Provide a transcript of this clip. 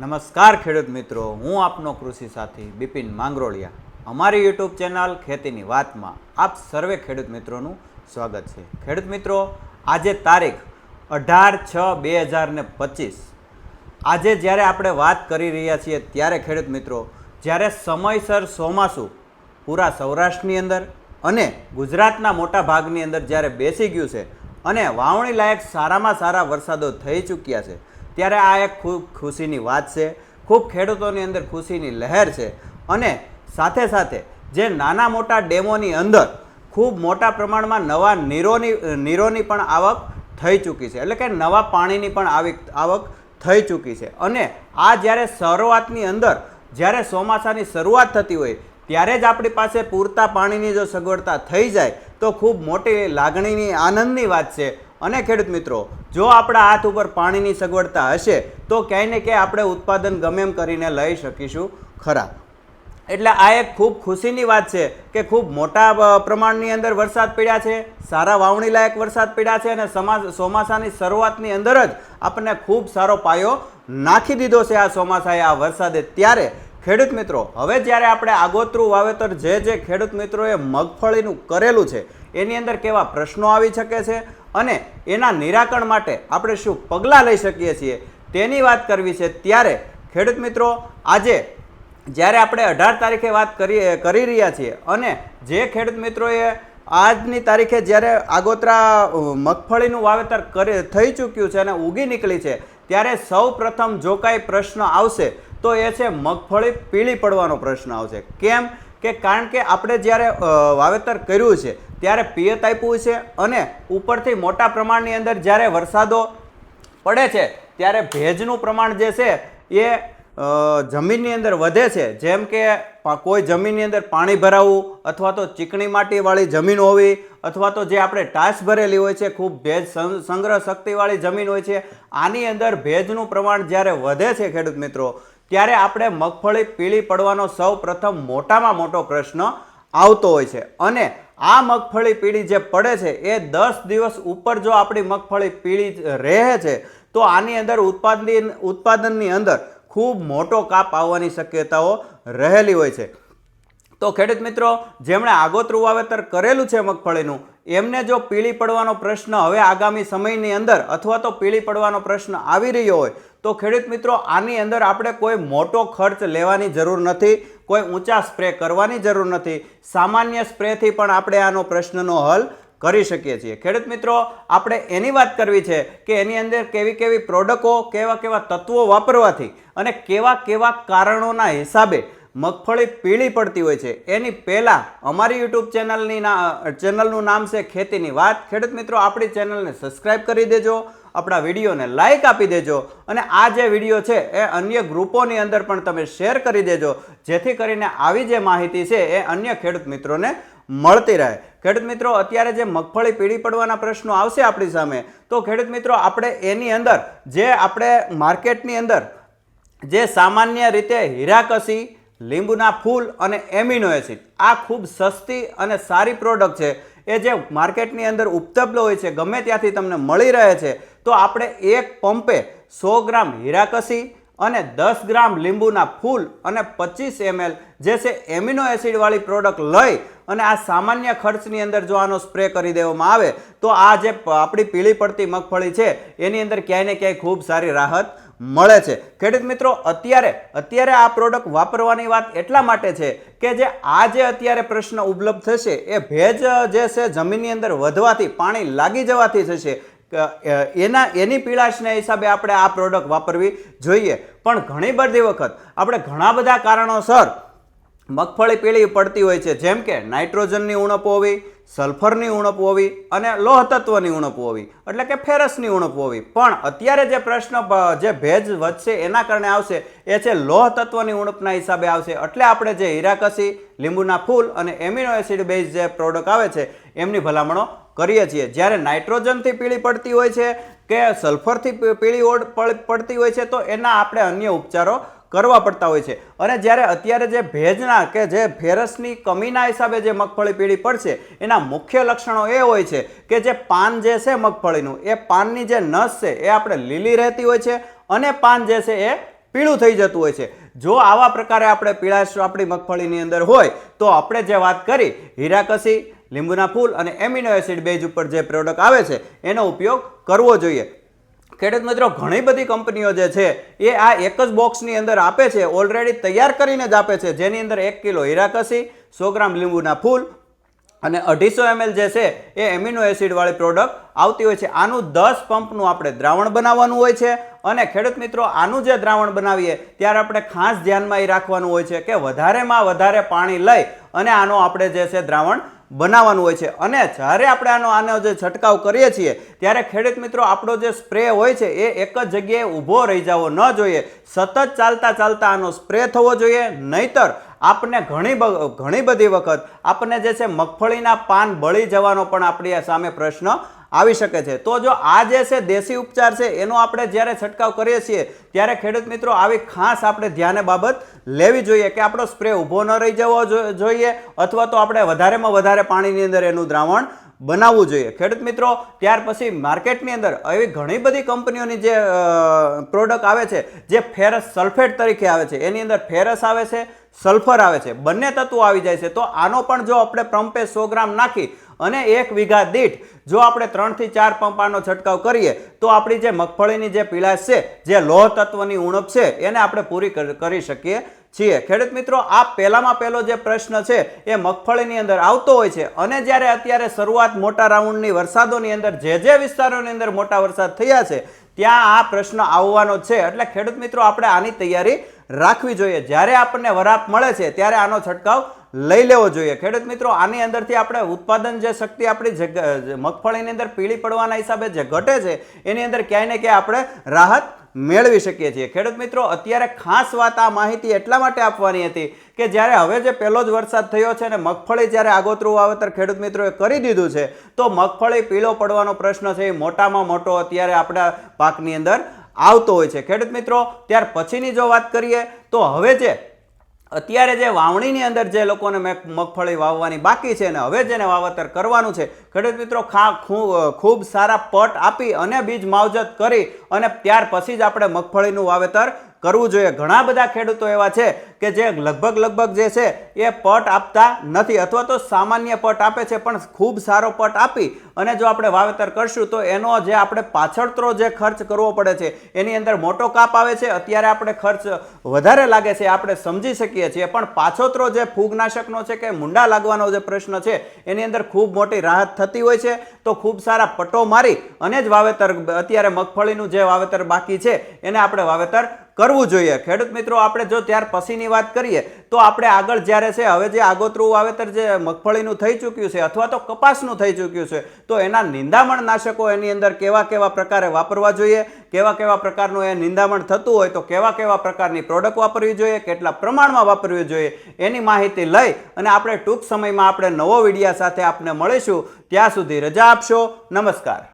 નમસ્કાર ખેડૂત મિત્રો, હું આપનો કૃષિ સાથી બિપિન માંગરોળિયા. અમારી યુટ્યુબ ચેનલ ખેતીની વાતમાં આપ સર્વે ખેડૂત મિત્રોનું સ્વાગત છે. ખેડૂત મિત્રો, આજે તારીખ અઢાર છ બે હજાર ને પચીસ. આજે જ્યારે આપણે વાત કરી રહ્યા છીએ ત્યારે ખેડૂત મિત્રો, જ્યારે સમયસર ચોમાસું પૂરા સૌરાષ્ટ્રની અંદર અને ગુજરાતના મોટા ભાગની અંદર જ્યારે બેસી ગયું છે અને વાવણી લાયક સારામાં સારા વરસાદો થઈ ચૂક્યા છે ત્યારે આ એક ખૂબ ખુશીની વાત છે. ખૂબ ખેડૂતોની અંદર ખુશીની લહેર છે. અને સાથે સાથે જે નાના મોટા ડેમોની અંદર ખૂબ મોટા પ્રમાણમાં નવા નીરોની નીરોની પણ આવક થઈ ચૂકી છે. એટલે કે નવા પાણીની પણ આવક આવક થઈ ચૂકી છે. અને આ જ્યારે શરૂઆતની અંદર, જ્યારે ચોમાસાની શરૂઆત થતી હોય, ત્યારે જ આપણી પાસે પૂરતા પાણીની જો સગવડતા થઈ જાય, તો ખૂબ મોટી લાગણીની, આનંદની વાત છે. અને ખેડૂત મિત્રો, જો આપણા હાથ ઉપર પાણીની સગવડતા હશે, તો ક્યાંય ને ક્યાંય આપણે ઉત્પાદન ગમે એમ કરીને લઈ શકીશું ખરા એટલે આ એક ખૂબ ખુશીની વાત છે કે ખૂબ મોટા પ્રમાણની અંદર વરસાદ પડ્યા છે, સારા વાવણી લાયક વરસાદ પડ્યા છે અને સમા ચોમાસાની શરૂઆતની અંદર જ આપણને ખૂબ સારો પાયો નાખી દીધો છે આ ચોમાસાએ આ વરસાદે. ત્યારે ખેડૂત મિત્રો, હવે જ્યારે આપણે આગોતરું વાવેતર જે જે ખેડૂત મિત્રોએ મગફળીનું કરેલું છે, એની અંદર કેવા પ્રશ્નો આવી શકે છે? અને એના નિરાકરણ માટે આપણે શું પગલાં લઈ શકીએ છીએ તેની વાત કરવી છે ત્યારે, ખેડૂત મિત્રો, આજે જ્યારે આપણે અઢાર તારીખે વાત કરી કરી રહ્યા છીએ અને જે ખેડૂત મિત્રોએ આજની તારીખે જ્યારે આગોતરા મગફળીનું વાવેતર કરી, થઈ ચૂક્યું છે અને ઉગી નીકળી છે, ત્યારે સૌ પ્રથમ જો કાંઈ પ્રશ્ન આવશે તો એ છે મગફળી પીળી પડવાનો પ્રશ્ન આવશે. કેમ? કે કારણ કે આપણે જ્યારે વાવેતર કર્યું છે, ત્યારે પિયત આપ્યું છે અને ઉપરથી મોટા પ્રમાણની અંદર જ્યારે વરસાદો પડે છે, ત્યારે ભેજનું પ્રમાણ જે છે એ જમીનની અંદર વધે છે. જેમ કે કોઈ જમીનની અંદર પાણી ભરાવવું અથવા તો ચીકણી માટીવાળી જમીન હોવી અથવા તો જે આપણે ટાસ ભરેલી હોય છે, ખૂબ ભેજ સંગ્રહ શક્તિવાળી જમીન હોય છે, આની અંદર ભેજનું પ્રમાણ જ્યારે વધે છે ખેડૂત મિત્રો ત્યારે આપણે મગફળી પીળી પડવાનો સૌ પ્રથમ મોટામાં મોટો પ્રશ્ન આવતો હોય છે. અને આ મગફળી પીળી જે પડે છે, એ દસ દિવસ ઉપર જો આપણી મગફળી પીળી રહે છે, તો આની અંદર ઉત્પાદન, ઉત્પાદનની અંદર ખૂબ મોટો કાપ આવવાની શક્યતાઓ રહેલી હોય છે. તો ખેડૂત મિત્રો, જેમણે આગોતરું વાવેતર કરેલું છે મગફળીનું, એમને જો પીળી પડવાનો પ્રશ્ન હવે આગામી સમયની અંદર અથવા તો પીળી પડવાનો પ્રશ્ન આવી રહ્યો હોય તો ખેડૂત મિત્રો, આની અંદર આપણે કોઈ મોટો ખર્ચ લેવાની જરૂર નથી, કોઈ ઊંચા સ્પ્રે કરવાની જરૂર નથી. સામાન્ય સ્પ્રેથી પણ આપણે આનો પ્રશ્નનો હલ કરી શકીએ છીએ. ખેડૂત મિત્રો, આપણે એની વાત કરવી છે કે એની અંદર કેવી કેવી પ્રોડક્ટો, કેવા કેવા તત્વો વાપરવાથી અને કેવા કેવા કારણોના હિસાબે મગફળી પીળી પડતી હોય છે. એની પહેલાં અમારી યુટ્યુબ ચેનલની ના ચેનલનું નામ છે ખેતીની વાત. ખેડૂત મિત્રો, આપણી ચેનલને સબસ્ક્રાઇબ કરી દેજો, આપણા વિડીયોને લાઈક આપી દેજો, અને આ જે વીડિયો છે એ અન્ય ગ્રુપોની અંદર પણ તમે શેર કરી દેજો, જેથી કરીને આવી જે માહિતી છે એ અન્ય ખેડૂત મિત્રોને મળતી રહે. ખેડૂત મિત્રો, અત્યારે જે મગફળી પીળી પડવાના પ્રશ્નો આવશે આપણી સામે, તો ખેડૂત મિત્રો, આપણે એની અંદર જે આપણે માર્કેટની અંદર જે સામાન્ય રીતે હીરાકસી લીંબુના ફૂલ અને એમિનો એસિડ. આ ખૂબ સસ્તી અને સારી પ્રોડક્ટ છે. એ જે માર્કેટની અંદર ઉપલબ્ધ હોય છે, ગમે ત્યાંથી તમને મળી રહે છે, તો આપણે એક પંપે સો ગ્રામ હીરાકસી અને દસ ગ્રામ લીંબુના ફૂલ અને પચીસ એમએલ જે છે એમિનો એસિડવાળી પ્રોડક્ટ લઈ અને આ સામાન્ય ખર્ચની અંદર જો આનો સ્પ્રે કરી દેવામાં આવે, તો આ જે આપણી પીળી પડતી મગફળી છે, એની અંદર ક્યાંય ને ક્યાંય ખૂબ સારી રાહત મળે છે. ખેડૂત મિત્રો, અત્યારે અત્યારે આ પ્રોડક્ટ વાપરવાની વાત એટલા માટે છે કે જે આ જે અત્યારે પ્રશ્ન ઉપલબ્ધ થશે, એ ભેજ જે છે જમીનની અંદર વધવાથી, પાણી લાગી જવાથી થશે. એના, એની પીળાશના હિસાબે આપણે આ પ્રોડક્ટ વાપરવી જોઈએ. પણ ઘણી બધી વખત આપણે ઘણા બધા કારણોસર મગફળી પીળી પડતી હોય છે. જેમ કે નાઇટ્રોજનની ઉણપ હોવી સલ્ફરની ઉણપ હોવી અને લોહ તત્વની ઉણપ હોવી, એટલે કે ફેરસની ઉણપ હોવી. પણ અત્યારે જે પ્રશ્ન જે ભેજ વધશે એના કારણે આવશે, એ છે લોહ તત્વની ઉણપના હિસાબે આવશે. એટલે આપણે જે હીરાકસી, લીંબુના ફૂલ અને એમિનો એસિડ બેઝ જે પ્રોડક્ટ આવે છે, એમની ભલામણો કરીએ છીએ. જ્યારે નાઇટ્રોજનથી પીળી પડતી હોય છે કે સલ્ફરથી પીળી ઓડ પડ- પડતી હોય છે તો એના આપણે અન્ય ઉપચારો કરવા પડતા હોય છે. અને જ્યારે અત્યારે જે ભેજના કે જે ફેરસની કમીના હિસાબે જે મગફળી પીળી પડશે, એના મુખ્ય લક્ષણો એ હોય છે કે જે પાન જે છે મગફળીનું, એ પાનની જે નસ છે એ આપણે લીલી રહેતી હોય છે અને પાન જે છે એ પીળું થઈ જતું હોય છે. જો આવા પ્રકારે આપણે પીળાશ, આપણી મગફળીની અંદર હોય, તો આપણે જે વાત કરી, હીરાકસી લીંબુના ફૂલ અને એમિનો એસિડ બેઝ ઉપર જે પ્રોડક્ટ આવે છે, એનો ઉપયોગ કરવો જોઈએ. ખેડૂત મિત્રો, ઘણી બધી કંપનીઓ જે છે, એ આ એક જ બોક્સની અંદર આપે છે ઓલરેડી તૈયાર કરીને જ આપે છે. જેની અંદર એક કિલો હીરાકસી, સો ગ્રામ લીંબુના ફૂલ અને અઢીસો એમએલ જે છે, એ એમિનો એસિડવાળી પ્રોડક્ટ આવતી હોય છે. આનું દસ પંપનું આપણે દ્રાવણ બનાવવાનું હોય છે અને ખેડૂત મિત્રો, આનું જે દ્રાવણ બનાવીએ, ત્યારે આપણે ખાસ ધ્યાનમાં એ રાખવાનું હોય છે કે વધારેમાં વધારે પાણી લઈ અને આનો આપણે જે છે દ્રાવણ બનાવવાનું હોય છે. અને જ્યારે આપણે આનો આનો જે છંટકાવ કરીએ છીએ, ત્યારે ખેડૂત મિત્રો, આપણો જે સ્પ્રે હોય છે, એ એક જ જગ્યાએ ઊભો રહી જવો ન જોઈએ. સતત ચાલતા ચાલતા આનો સ્પ્રે થવો જોઈએ. નહીતર આપને ઘણી ઘણી બધી વખત આપણને જે છે, મગફળીના પાન બળી જવાનો પણ આપણી સામે પ્રશ્ન આવી શકે છે. તો જો આ જે છે દેશી ઉપચાર છે, એનો આપણે જ્યારે છંટકાવ કરીએ છીએ, ત્યારે ખેડૂત મિત્રો આવી ખાસ આપણે ધ્યાને બાબત લેવી જોઈએ કે આપણો સ્પ્રે ઊભો ન રહી જવો જોઈએ અથવા તો આપણે વધારેમાં વધારે પાણીની અંદર એનું દ્રાવણ બનાવવું જોઈએ. ખેડૂત મિત્રો, ત્યાર પછી માર્કેટની અંદર એવી ઘણી બધી કંપનીઓની જે પ્રોડક્ટ આવે છે, જે ફેરસ સલ્ફેટ તરીકે આવે છે, એની અંદર ફેરસ આવે છે સલ્ફર આવે છે. બંને તત્વો આવી જાય છે. તો આનો પણ જો આપણે પંપે સો ગ્રામ નાખી અને એક વીઘા દીઠ જો આપણે ત્રણથી ચાર પંપ આનો છંટકાવ કરીએ, તો આપણી જે મગફળીની જે પીળાશ છે, જે લોહ તત્વની ઉણપ છે, એને આપણે પૂરી કરી શકીએ છીએ. ખેડૂત મિત્રો, આ પહેલામાં પહેલો જે પ્રશ્ન છે, એ મગફળીની અંદર આવતો હોય છે. અને જ્યારે અત્યારે શરૂઆત મોટા રાઉન્ડની વરસાદોની અંદર જે જે વિસ્તારોની અંદર મોટા વરસાદ થયા છે ત્યાં આ પ્રશ્ન આવવાનો છે. એટલે ખેડૂત મિત્રો, આપણે આની તૈયારી રાખવી જોઈએ. જ્યારે આપણને વરાપ મળે છે, ત્યારે આનો છંટકાવ લઈ લેવો જોઈએ. ખેડૂત મિત્રો, આની અંદરથી આપણે ઉત્પાદન જે શક્તિ આપણી મગફળીની અંદર પીળી પડવાના હિસાબે જે ઘટે છે, એની અંદર ક્યાંય ને ક્યાંય આપણે રાહત મેળવી શકીએ છીએ. ખેડૂત મિત્રો, અત્યારે ખાસ વાત આ માહિતી એટલા માટે આપવાની હતી કે જ્યારે હવે જે પહેલો જ વરસાદ થયો છે અને મગફળી જ્યારે આગોતરું વાવેતર ખેડૂત મિત્રોએ કરી દીધું છે, તો મગફળી પીળો પડવાનો પ્રશ્ન છે. એ મોટામાં મોટો અત્યારે આપણા પાકની અંદર આવતો હોય છે. ખેડૂત મિત્રો, ત્યાર પછીની જો વાત કરીએ, તો હવે જે અત્યારે જે વાવણીની અંદર જે લોકોને મેં મગફળી વાવવાની બાકી છે અને હવે જેને વાવેતર કરવાનું છે, ખેડૂત મિત્રો, ખા ખૂબ સારા પટ આપી અને બીજ માવજત કરી અને ત્યાર પછી જ આપણે મગફળીનું વાવેતર કરવું જોઈએ. ઘણા બધા ખેડૂતો એવા છે કે જે લગભગ લગભગ જે છે એ પટ આપતા નથી અથવા તો સામાન્ય પટ આપે છે, પણ ખૂબ સારો પટ આપી અને જો આપણે વાવેતર કરશું તો એનો જે આપણે પાછળતરો જે ખર્ચ કરવો પડે છે, એની અંદર મોટો કાપ આવે છે, અત્યારે આપણે ખર્ચ વધારે લાગે છે, આપણે સમજી શકીએ છીએ, પણ પાછોતરો જે ફૂગનાશકનો છે કે મુંડા લાગવાનો જે પ્રશ્ન છે, એની અંદર ખૂબ મોટી રાહત થતી હોય છે, તો ખૂબ સારા પટો મારી અને જ વાવેતર અત્યારે મગફળીનું જે વાવેતર બાકી છે, એને આપણે વાવેતર કરવું જોઈએ. ખેડૂત મિત્રો, આપણે જો ત્યાર પછીની વાત કરીએ, તો આપણે આગળ જ્યારે છે, હવે જે આગોતરું વાવેતર જે મગફળીનું થઈ ચૂક્યું છે, અથવા તો કપાસનું થઈ ચૂક્યું છે, તો એના નિંદામણ નાશકો એની અંદર કેવા કેવા પ્રકારે વાપરવા જોઈએ, કેવા કેવા પ્રકારનું એ નિંદામણ થતું હોય, તો કેવા કેવા પ્રકારની પ્રોડક્ટ વાપરવી જોઈએ, કેટલા પ્રમાણમાં વાપરવી જોઈએ, એની માહિતી લઈ અને આપણે ટૂંક સમયમાં આપણે નવો વિડીયા સાથે આપને મળીશું. ત્યાં સુધી રજા આપશો. નમસ્કાર.